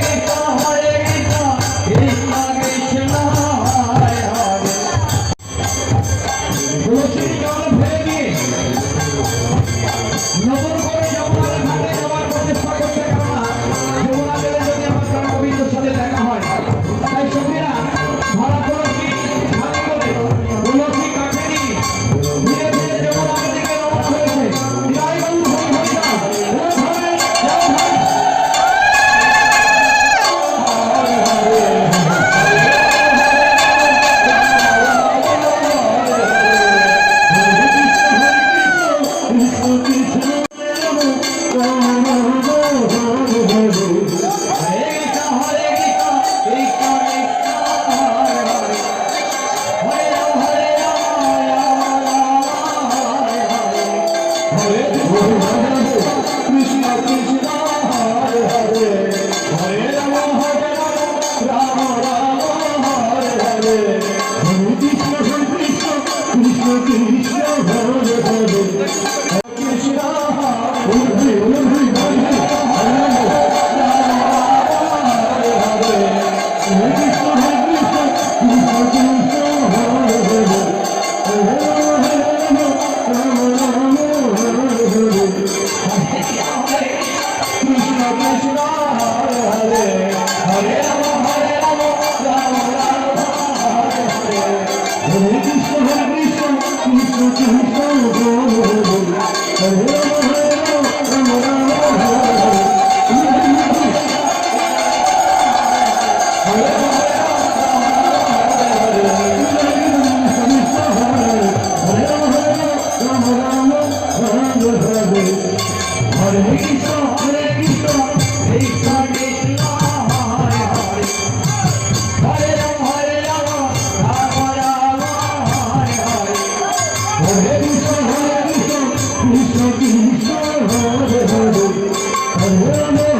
Thank you. করে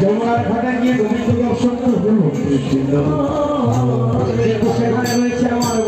যমুনার ঘাটে গিয়ে গোবিন্দ দর্শন করব সেখানে রয়েছে আমার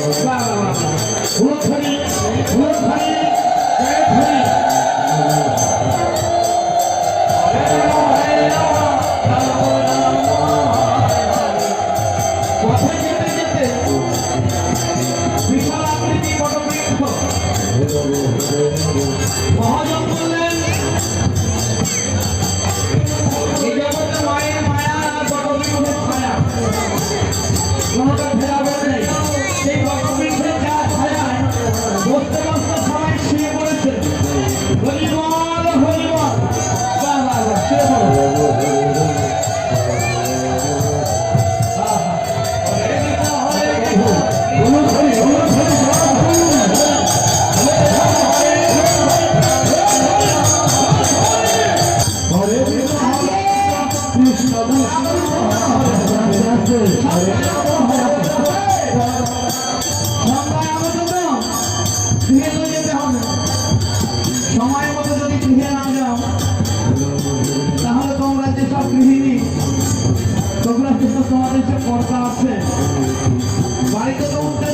さあ、大谷、大谷、大谷。সময় মতো যদি গৃহে না যাও, তাহলে তোমরা যেসব গৃহিণী, তোমরা যেসব তোমাদের যে কর্তা আছে, বাড়িতে তো উঠতে